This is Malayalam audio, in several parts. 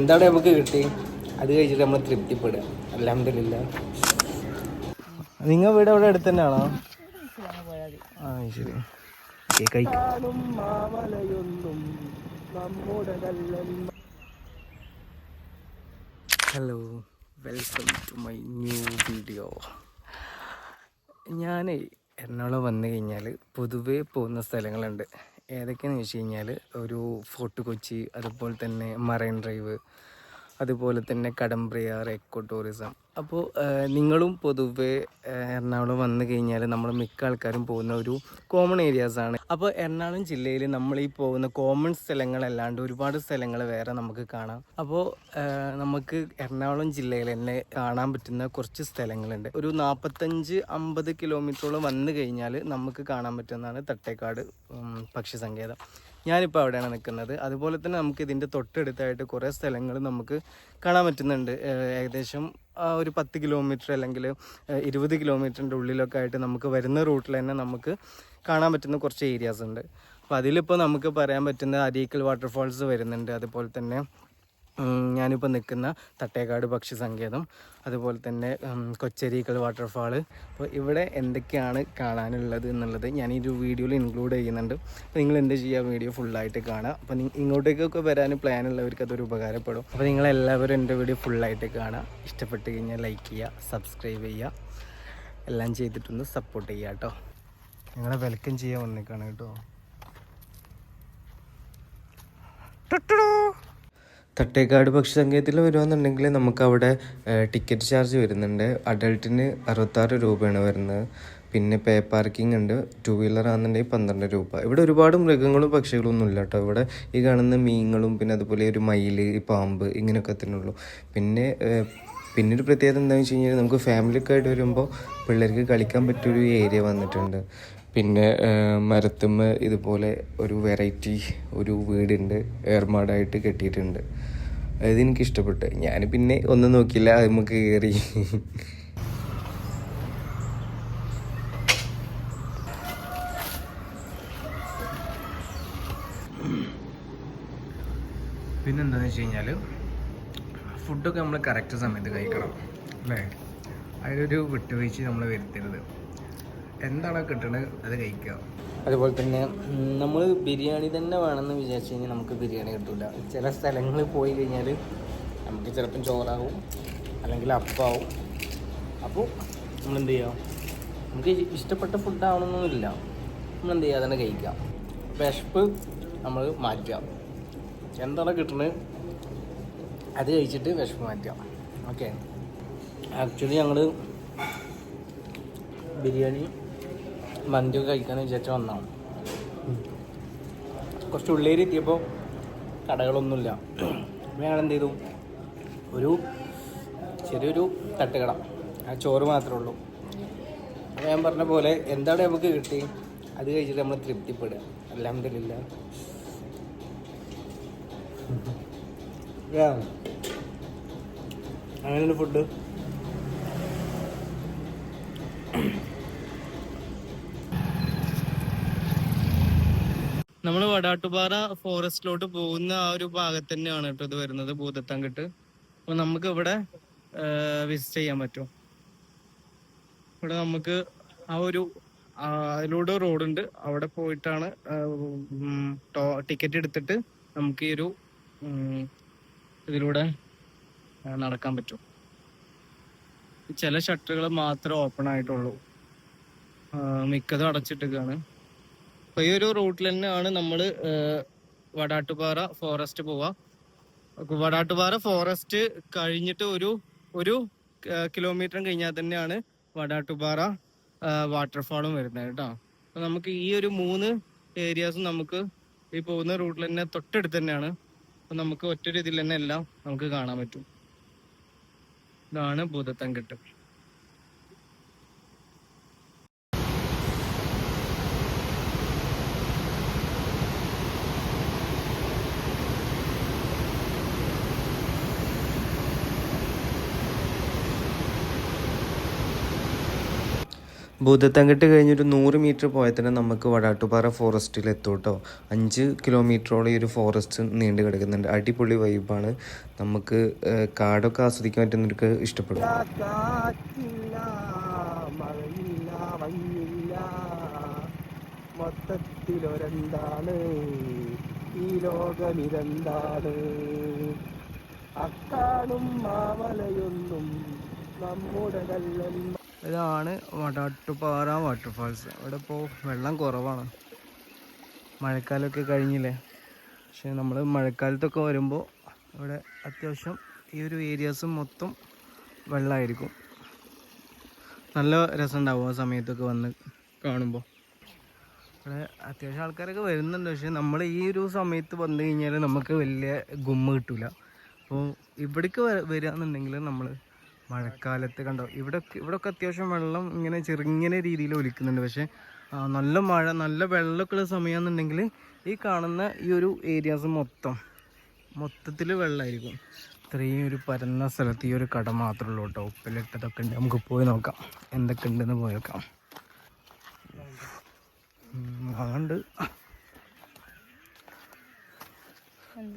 എന്താണ് നമുക്ക് കിട്ടി? അത് കഴിച്ചിട്ട് നമ്മൾ തൃപ്തിപ്പെടുക. അലഹമില്ല നിങ്ങൾ വീട് അവിടെ അടുത്ത് തന്നെയാണോ? ആ ശരി. Hello welcome to my new video ഞാൻ എറണാകുളം വന്നു കഴിഞ്ഞാൽ പൊതുവേ പോകുന്ന സ്ഥലങ്ങളുണ്ട്. ഏതൊക്കെയാണെന്ന് വെച്ച് കഴിഞ്ഞാൽ ഒരു ഫോർട്ട് കൊച്ചി അതുപോലെ തന്നെ മറൈൻ ഡ്രൈവ് അതുപോലെ തന്നെ കടംപ്രിയാർ എക്കോ ടൂറിസം. അപ്പോൾ നിങ്ങളും പൊതുവെ എറണാകുളം വന്നു കഴിഞ്ഞാൽ നമ്മൾ മിക്ക ആൾക്കാരും പോകുന്ന ഒരു കോമൺ ഏരിയാസാണ് അപ്പോൾ എറണാകുളം ജില്ലയിൽ നമ്മൾ ഈ പോകുന്ന കോമൺ സ്ഥലങ്ങളല്ലാണ്ട് ഒരുപാട് സ്ഥലങ്ങൾ വേറെ നമുക്ക് കാണാം. അപ്പോൾ നമുക്ക് എറണാകുളം ജില്ലയിൽ തന്നെ കാണാൻ പറ്റുന്ന കുറച്ച് സ്ഥലങ്ങളുണ്ട്. ഒരു നാൽപ്പത്തഞ്ച് അമ്പത് കിലോമീറ്ററോളം വന്നു കഴിഞ്ഞാൽ നമുക്ക് കാണാൻ പറ്റുന്നതാണ് തട്ടേക്കാട് പക്ഷി സങ്കേതം ഞാനിപ്പോൾ അവിടെയാണ് നിൽക്കുന്നത് അതുപോലെ തന്നെ നമുക്ക് ഇതിന്റെ തൊട്ടടുത്തായിട്ട് കുറേ സ്ഥലങ്ങൾ നമുക്ക് കാണാൻ പറ്റുന്നുണ്ട്. ഏകദേശം ഒരു പത്ത് കിലോമീറ്റർ അല്ലെങ്കിൽ ഇരുപത് കിലോമീറ്ററിന്റെ ഉള്ളിലൊക്കെ ആയിട്ട് നമുക്ക് വരുന്ന റൂട്ടിൽ തന്നെ നമുക്ക് കാണാൻ പറ്റുന്ന കുറച്ച് ഏരിയാസ് ഉണ്ട്. അപ്പോൾ അതിലിപ്പോൾ നമുക്ക് പറയാൻ പറ്റുന്ന അരീക്കൽ വാട്ടർഫാൾസ് വരുന്നുണ്ട്. അതുപോലെ തന്നെ ഞാനിപ്പോൾ നിൽക്കുന്ന തട്ടേക്കാട് പക്ഷി സങ്കേതം അതുപോലെ തന്നെ കൊച്ചരീക്കൽ വാട്ടർഫാൾ അപ്പോൾ ഇവിടെ എന്തൊക്കെയാണ് കാണാനുള്ളത് എന്നുള്ളത് ഞാൻ ഈ ഒരു വീഡിയോയിൽ ഇൻക്ലൂഡ് ചെയ്യുന്നുണ്ട്. അപ്പോൾ നിങ്ങൾ എന്ത് ചെയ്യുക വീഡിയോ ഫുള്ളായിട്ട് കാണുക. അപ്പോൾ ഇങ്ങോട്ടേക്കൊക്കെ വരാൻ പ്ലാൻ ഉള്ളവർക്ക് അതൊരു ഉപകാരപ്പെടും. അപ്പോൾ നിങ്ങളെല്ലാവരും എന്റെ വീഡിയോ ഫുള്ളായിട്ട് കാണുക. ഇഷ്ടപ്പെട്ട് കഴിഞ്ഞാൽ ലൈക്ക് ചെയ്യുക സബ്സ്ക്രൈബ് ചെയ്യുക. എല്ലാം ചെയ്തിട്ടൊന്ന് സപ്പോർട്ട് ചെയ്യുക കേട്ടോ. നിങ്ങളെ വെൽക്കം ചെയ്യാൻ വന്നേക്കാണ് കേട്ടോ. തട്ടേക്കാട് പക്ഷി സങ്കേതത്തിൽ വരുവാന്നുണ്ടെങ്കിൽ നമുക്ക് അവിടെ ടിക്കറ്റ് ചാർജ് വരുന്നുണ്ട്. അഡൾട്ടിന് അറുപത്താറ് രൂപയാണ് വരുന്നത്. പിന്നെ പേ പാർക്കിംഗ് ഉണ്ട്. ടു വീലർ ആണെന്നുണ്ടെങ്കിൽ പന്ത്രണ്ട് രൂപ. ഇവിടെ ഒരുപാട് മൃഗങ്ങളും പക്ഷികളും ഒന്നും ഇല്ല കേട്ടോ. ഇവിടെ ഈ കാണുന്ന മീനുകളും പിന്നെ അതുപോലെ ഒരു മയിൽ ഈ പാമ്പ് ഇങ്ങനെയൊക്കെ തന്നെയുള്ളൂ പിന്നെ പിന്നെ ഒരു പ്രത്യേകത എന്താണെന്ന് വെച്ച് കഴിഞ്ഞാൽ നമുക്ക് ഫാമിലിയൊക്കെ ആയിട്ട് വരുമ്പോൾ പിള്ളേർക്ക് കളിക്കാൻ പറ്റിയൊരു ഏരിയ വന്നിട്ടുണ്ട്. പിന്നെ മരത്തുമ്മ ഇതുപോലെ ഒരു വെറൈറ്റി ഒരു വീടുണ്ട് ഏർമാടായിട്ട് കെട്ടിയിട്ടുണ്ട്. അത് എനിക്ക് ഇഷ്ടപ്പെട്ടു ഞാൻ പിന്നെ ഒന്നും നോക്കിയില്ല അത് നമുക്ക് കയറി പിന്നെന്താണെന്ന് വെച്ച് കഴിഞ്ഞാൽ ഫുഡൊക്കെ നമ്മൾ കറക്റ്റ് സമയത്ത് കഴിക്കണം അല്ലേ? അതിലൊരു വിട്ടുവീഴ്ച നമ്മൾ വരുത്തരുത്. എന്താണോ കിട്ടണത് അത് കഴിക്കുക അതുപോലെ തന്നെ നമ്മൾ ബിരിയാണി തന്നെ വേണമെന്ന് വിചാരിച്ചു കഴിഞ്ഞാൽ നമുക്ക് ബിരിയാണി കിട്ടില്ല ചില സ്ഥലങ്ങളിൽ പോയി കഴിഞ്ഞാൽ നമുക്ക് ചിലപ്പം ചോറാവും അല്ലെങ്കിൽ അപ്പാവും. അപ്പോൾ നമ്മൾ എന്ത് ചെയ്യുക നമുക്ക് ഇഷ്ടപ്പെട്ട ഫുഡ് ആവണമെന്നൊന്നുമില്ല നമ്മൾ എന്ത് ചെയ്യുക തന്നെ കഴിക്കുക വിശപ്പ് നമ്മൾ മാറ്റുക എന്താണോ കിട്ടുന്നത് അത് കഴിച്ചിട്ട് വിശപ്പ് മാറ്റുക ഓക്കെ ആക്ച്വലി ഞങ്ങൾ ബിരിയാണി മന്തിയൊക്കെ കഴിക്കാമെന്ന് വിചാരിച്ച വന്നതാണ്. കുറച്ച് ഉള്ളേരി എത്തിയപ്പോൾ കടകളൊന്നുമില്ല. ഞങ്ങൾ എന്ത് ചെയ്തു? ഒരു ചെറിയൊരു തട്ടുകട. ആ ചോറ് മാത്രമേ ഉള്ളൂ. അപ്പോൾ ഞാൻ പറഞ്ഞ പോലെ എന്താണ് നമുക്ക് കിട്ടി? അത് കഴിച്ചിട്ട് നമ്മൾ തൃപ്തിപ്പെടുക. അലഹമില്ല അങ്ങനെയാണ് ഫുഡ് നമ്മൾ വടാട്ടുപാറ ഫോറസ്റ്റിലോട്ട് പോകുന്ന ആ ഒരു ഭാഗത്ത് തന്നെയാണ് കേട്ടോ ഇത് വരുന്നത് ഭൂതത്തങ്കിട്ട്. അപ്പൊ നമുക്ക് ഇവിടെ വിസിറ്റ് ചെയ്യാൻ പറ്റും. ഇവിടെ നമുക്ക് ആ ഒരു അതിലൂടെ റോഡുണ്ട്. അവിടെ പോയിട്ടാണ് ടിക്കറ്റ് എടുത്തിട്ട് നമുക്ക് ഈ ഒരു ഇതിലൂടെ നടക്കാൻ പറ്റും. ചില ഷട്ടറുകൾ മാത്രമേ ഓപ്പൺ ആയിട്ടുള്ളൂ. മിക്കതും അടച്ചിട്ടേക്കാണ് അപ്പൊ ഈ ഒരു റൂട്ടിൽ തന്നെയാണ് നമ്മൾ വടാട്ടുപാറ ഫോറസ്റ്റ് പോവാ. അപ്പൊ വടാട്ടുപാറ ഫോറസ്റ്റ് കഴിഞ്ഞിട്ട് ഒരു ഒരു കിലോമീറ്റർ കഴിഞ്ഞാൽ തന്നെയാണ് വടാട്ടുപാറ വാട്ടർഫാളും വരുന്നത് കേട്ടോ. അപ്പൊ നമുക്ക് ഈ ഒരു മൂന്ന് ഏരിയാസും നമുക്ക് ഈ പോകുന്ന റൂട്ടിൽ തന്നെ തൊട്ടടുത്ത് തന്നെയാണ്. അപ്പൊ നമുക്ക് ഒറ്റ ഇതിൽ തന്നെ എല്ലാം നമുക്ക് കാണാൻ പറ്റും. ഇതാണ് ഭൂതത്തങ്കട്ട്. ഭൂതത്തങ്കട്ട് കഴിഞ്ഞൊരു നൂറ് മീറ്റർ പോയാൽ തന്നെ നമുക്ക് വടാട്ടുപാറ ഫോറസ്റ്റിൽ എത്തും കേട്ടോ അഞ്ച് കിലോമീറ്ററോളം ഈ ഒരു ഫോറസ്റ്റ് നീണ്ടു കിടക്കുന്നുണ്ട്. അടിപൊളി വൈബാണ് നമുക്ക് കാടൊക്കെ ആസ്വദിക്കാൻ പറ്റുന്നവർക്ക് ഇഷ്ടപ്പെടും. മൊത്തത്തിലൊരെന്താണ്? ഈ ലോകമിതെന്താണ്? അക്കാണും മാമലയൊന്നും നമ്മുടെ ഇതാണ് വടാട്ടുപാറ വാട്ടർഫാൾസ് ഇവിടെ ഇപ്പോൾ വെള്ളം കുറവാണ്. മഴക്കാലമൊക്കെ കഴിഞ്ഞില്ലേ? പക്ഷേ നമ്മൾ മഴക്കാലത്തൊക്കെ വരുമ്പോൾ ഇവിടെ അത്യാവശ്യം ഈ ഒരു ഏരിയാസ് മൊത്തം വെള്ളമായിരിക്കും നല്ല രസമുണ്ടാവും ആ സമയത്തൊക്കെ വന്ന് കാണുമ്പോൾ ഇവിടെ അത്യാവശ്യം ആൾക്കാരൊക്കെ വരുന്നുണ്ട്. പക്ഷേ നമ്മൾ ഈ ഒരു സമയത്ത് വന്നു കഴിഞ്ഞാൽ നമുക്ക് വലിയ ഗുമ്മ കിട്ടില്ല അപ്പോൾ ഇവിടേക്ക് വരിക എന്നുണ്ടെങ്കിൽ നമ്മൾ മഴക്കാലത്ത് കണ്ടോ? ഇവിടെ ഇവിടെയൊക്കെ അത്യാവശ്യം വെള്ളം ഇങ്ങനെ ചെറുങ്ങനെ രീതിയിൽ ഒലിക്കുന്നുണ്ട്. പക്ഷേ നല്ല മഴ നല്ല വെള്ളമൊക്കെ ഉള്ള സമയമാണെന്നുണ്ടെങ്കിൽ ഈ കാണുന്ന ഈ ഒരു ഏരിയാസ് മൊത്തം മൊത്തത്തിൽ വെള്ളമായിരിക്കും. ഇത്രയും ഒരു പരന്ന സ്ഥലത്ത് ഈ ഒരു കട മാത്രമേ ഉള്ളൂ കേട്ടോ. ഉപ്പിലിട്ടതൊക്കെ ഉണ്ട്. നമുക്ക് പോയി നോക്കാം. എന്തൊക്കെ ഉണ്ടെന്ന് പോയി നോക്കാം. അതുകൊണ്ട്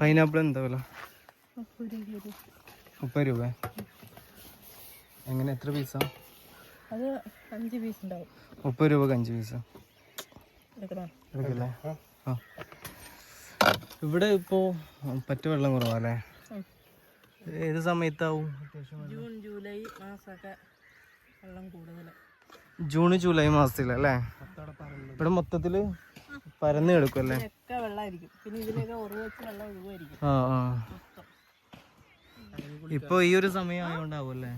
പൈനാപ്പിൾ എന്താ വില? മുപ്പത് രൂപ. എങ്ങനെ? എത്ര പീസാ? അത് അഞ്ച് പീസ് ഉണ്ടാവും മുപ്പത് രൂപക്ക് അഞ്ച് പീസ്. എടുക്കണോ? ആ. ഇവിടെ ഇപ്പോ പറ്റ വെള്ളം കുറവല്ലേ. ഏത് സമയത്താവും? ജൂൺ ജൂലൈ മാസമൊക്കെ വെള്ളം കൂടുതൽ ജൂൺ ജൂലൈ മാസത്തിലല്ലേ ഇവിടെ മൊത്തത്തിൽ പരന്ന് കിടക്കുമല്ലേ ആ ആ. ഇപ്പൊ ഈ ഒരു സമയം ആയതുകൊണ്ടാവും അല്ലേ?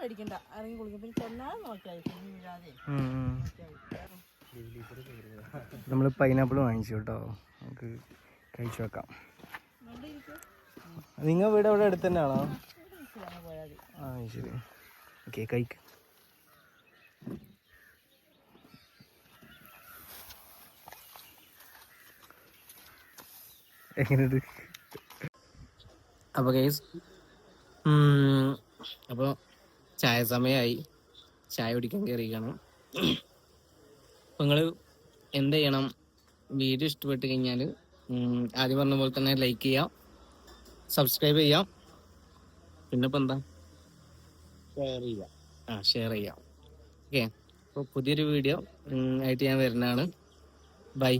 പേടിക്കണ്ട ഇറങ്ങി കുളിക്കും. പിന്നെ ചെന്നാൽ നോക്കിയാൽ വീഴാതെ. നമ്മൾ പൈനാപ്പിൾ വാങ്ങിച്ചു കേട്ടോ. നമുക്ക് കഴിച്ചു വെക്കാം. നിങ്ങൾ വീട് അവിടെ അടുത്ത് തന്നെയാണോ? ആ ശരി. ഓക്കെ കഴിക്ക്. എങ്ങനെയുണ്ട്? അപ്പോൾ കേസ് അപ്പോൾ ചായ സമയമായി ചായ കുടിക്കാൻ കയറിയിരിക്കണം അപ്പം നിങ്ങൾ എന്ത് ചെയ്യണം? വീഡിയോ ഇഷ്ടപ്പെട്ട് കഴിഞ്ഞാൽ ആദ്യം പറഞ്ഞ പോലെ തന്നെ ലൈക്ക് ചെയ്യാം. സബ്സ്ക്രൈബ് ചെയ്യാം. പിന്നെ ഇപ്പം എന്താ? ഷെയർ ചെയ്യാം. ആ ഷെയർ ചെയ്യാം. ഓക്കെ അപ്പോൾ പുതിയൊരു വീഡിയോ ആയിട്ട് ഞാൻ വരുന്നതാണ്. ബൈ